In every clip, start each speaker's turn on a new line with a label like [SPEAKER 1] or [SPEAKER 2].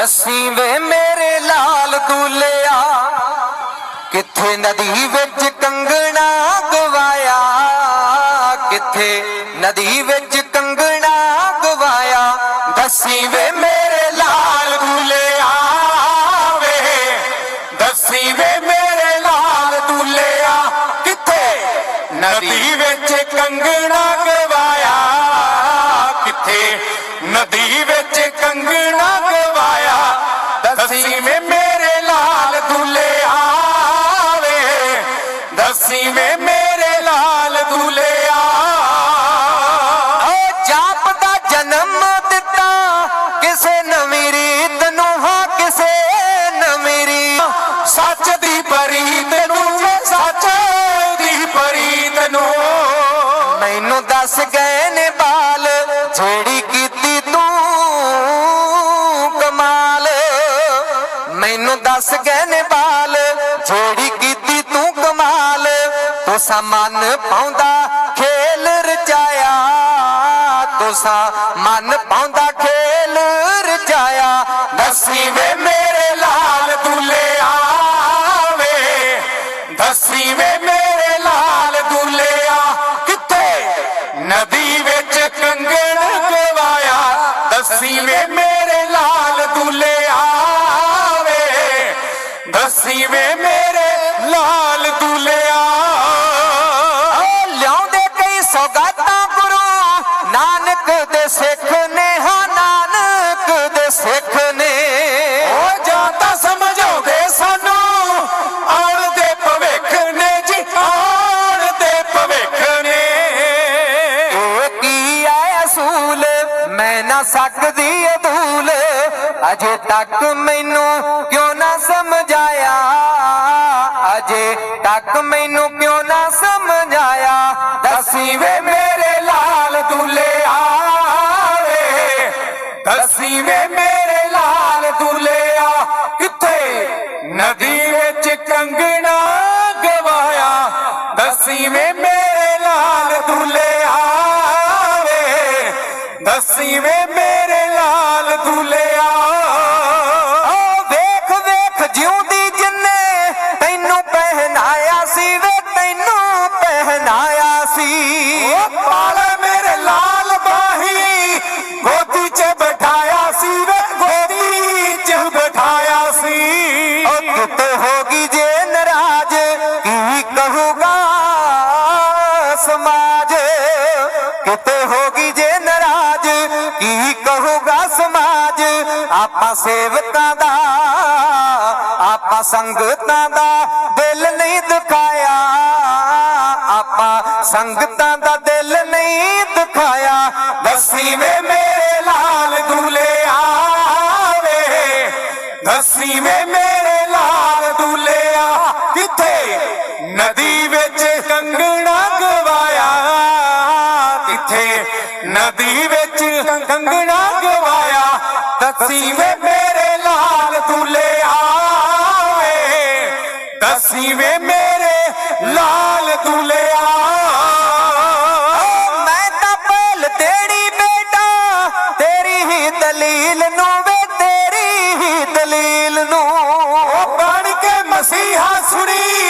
[SPEAKER 1] ਦੱਸੀ ਵੇ ਮੇਰੇ ਲਾਲ ਦੂਲਿਆ, ਕਿੱਥੇ ਨਦੀ ਵਿੱਚ ਕੰਗਣਾ ਗਵਾਇਆ? ਕਿੱਥੇ ਨਦੀ ਵਿੱਚ ਕੰਗਣਾ ਗਵਾਇਆ? ਦੱਸੀ ਵੇ ਮੇਰੇ ਲਾਲ ਦੂਲਿਆ ਵੇ, ਦੱਸੀ ਵੇ ਮੇਰੇ ਲਾਲ ਦੂਲਿਆ, ਕਿੱਥੇ ਨਦੀ ਵਿੱਚ ਕੰਗਣਾ ਗਵਾਇਆ? ਕਿੱਥੇ ਨਦੀ ਵਿੱਚ ਕੰਗਣਾ ਪਰੀਤ ਨੂੰ ਸੱਚ ਦੀ ਪਰੀਤ ਨੂੰ। ਮੈਨੂੰ ਦੱਸ ਗਏ ਨੇ ਬਾਲ, ਜਿਹੜੀ ਕੀਤੀ ਤੂੰ ਕਮਾਲ। ਮੈਨੂੰ ਦੱਸ ਗਏ ਨੇ ਬਾਲ, ਜਿਹੜੀ ਕੀਤੀ ਤੂੰ ਕਮਾਲ। ਤੁਸਾਂ ਮਨ ਪਾਉਂਦਾ ਖੇਲ ਰਚਾਇਆ। ਤੁਸਾਂ ਮਨ ਪਾਉਂਦਾ ਖੇਲ ਰਚਾਇਆ। ਦੱਸੀ ਵੇ ਮੇਰੇ ਲਾਲ ਦੁੱਲਿਆ ਦੱਸੀ ਵੇ ਮੇਰੇ ਲਾਲ ਦੁੱਲਿਆ। ਕਿੱਥੇ? ਨਦੀ ਵਿੱਚ ਕੰਗਣ ਗਵਾਇਆ। ਦੱਸੀ ਵੇ ਮੇਰੇ ਲਾਲ ਦੁੱਲਿਆ ਵੇ। ਦੱਸੀ ਵੇ ਮੇਰੇ ਲਾਲ ਦੁੱਲਿਆ। ਲਿਆਉਂਦੇ ਕਈ ਸੌਗਾਤਾਂ ਗੁਰੂ। ਨਾਨਕ ਦੇ ਸਿੱਖ ਨਾ ਸਕਦੀ ਅਦੂਲ ਅਜੇ ਤੱਕ ਮੈਨੂੰ ਕਿਉਂ ਨਾ ਸਮਝਾਇਆ? ਅਜੇ ਤੱਕ ਮੈਨੂੰ ਕਿਉਂ ਨਾ ਸਮਝਾਇਆ? ਦੱਸੀ ਵੇ ਮੇਰੇ ਲਾਲ ਦੁੱਲਿਆ ਵੇ ਦੱਸੀ ਵੇ ਮੇਰੇ ਦੱਸੀ ਆਪਾਂ ਸੇਵਕਾਂ ਦਾ, ਆਪਾਂ ਸੰਗਤਾਂ ਦਾ ਦਿਲ ਨਹੀਂ ਦਿਖਾਇਆ। ਆਪਾਂ ਸੰਗਤਾਂ ਦਾ ਦਿਲ ਨਹੀਂ ਦਿਖਾਇਆ। ਦੱਸੀ ਵੇ ਮੇਰੇ ਲਾਲ ਦੁਲੇ ਵੇ ਦੱਸੀ ਵੇ ਮੇਰੇ ਲਾਲ ਦੁਲੇ ਆ। ਕਿੱਥੇ? ਨਦੀ ਵਿੱਚ ਕੰਗਣਾ ਗਵਾਇਆ ਕਿੱਥੇ? ਨਦੀ ਵਿੱਚ ਕੰਗਣਾ ਗਵਾਇਆ ਦੱਸੀ ਵੇ ਮੇਰੇ ਲਾਲ ਦੁੱਲਿਆ ਵੇ ਦੱਸੀ ਵੇ ਮੇਰੇ ਲਾਲ ਦੁੱਲਿਆ ਮੈਂ ਤਾਂ ਪਹਿਲ ਤੇਰੀ ਬੇਟਾ ਤੇਰੀ ਹੀ ਦਲੀਲ ਨੂੰ ਵੇ ਤੇਰੀ ਹੀ ਦਲੀਲ ਨੂੰ। ਬਣ ਕੇ ਮਸੀਹਾ ਸੁਣੀ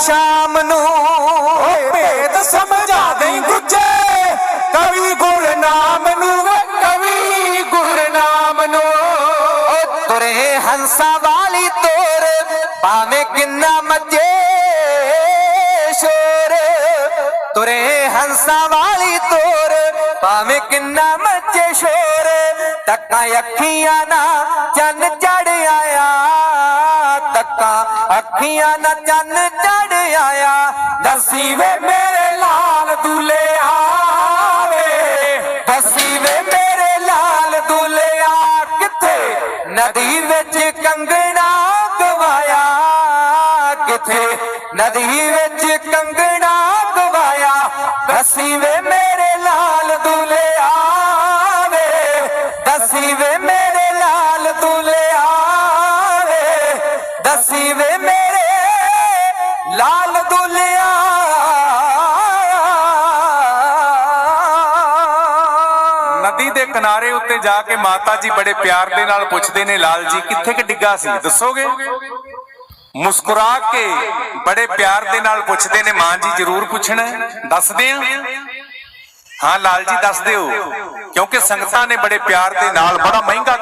[SPEAKER 1] ਸ਼ਾਮ ਨੂੰ ਓ ਭੇਦ ਸਮਝਾ ਦੇ ਗੁੱਜੇ। ਕਵੀ ਗੁਰਨਾਮ ਨੂੰ ਕਵੀ ਗੁਰਨਾਮ ਨੂੰ। ਓ ਤੁਰੇ ਹੰਸਾ ਵਾਲੀ ਤੋਰ, ਭਾਵੇਂ ਕਿੰਨਾ ਮੱਜੇ ਸ਼ੋਰ। ਤੁਰੇ ਹੰਸਾਂ ਵਾਲੀ ਤੋਰ, ਭਾਵੇਂ ਕਿੰਨਾ ਮੱਚੇ ਸ਼ੋਰ। ਤੱਕਾਂ ਅੱਖੀਆਂ ਨਾ ਚੰਨ ਚੜ ਆਇਆ। ਤੱਕਾਂ ਅੱਖੀਆਂ ਨਾ ਚੰਨ ਚੜ ਆਇਆ। ਦਸੀ ਵੇ ਮੇਰੇ ਲਾਲ ਦੁਲੇ ਵੇ ਦਸੀ ਵੇ ਮੇਰੇ ਲਾਲ ਦੁੱਲਿਆ ਕਿੱਥੇ? ਨਦੀ ਵਿੱਚ ਕੰਗਣਾ ਗਵਾਇਆ। ਕਿੱਥੇ? ਨਦੀ ਵਿੱਚ
[SPEAKER 2] ਦੇ ਕਿਨਾਰੇ ਉੱਤੇ ਜਾ ਕੇ ਮਾਤਾ ਜੀ ਬੜੇ ਪਿਆਰ ਦੇ ਨਾਲ ਪੁੱਛਦੇ ਨੇ, ਲਾਲ ਜੀ, ਕਿੱਥੇ ਕਿ ਡਿੱਗਾ ਸੀ? ਦੱਸੋਗੇ? ਮੁਸਕਰਾ ਕੇ ਬੜੇ ਪਿਆਰ ਦੇ ਨਾਲ ਪੁੱਛਦੇ ਨੇ, ਮਾਂ ਜੀ ਜ਼ਰੂਰ ਪੁੱਛਣਾ ਦੱਸਦੇ ਆ? ਹਾਂ, ਲਾਲ ਜੀ, ਦੱਸ ਦਿਓ। ਕਿਉਂਕਿ ਸੰਗਤਾਂ ਨੇ ਬੜੇ ਪਿਆਰ ਦੇ ਨਾਲ ਬੜਾ ਮਹਿੰਗਾ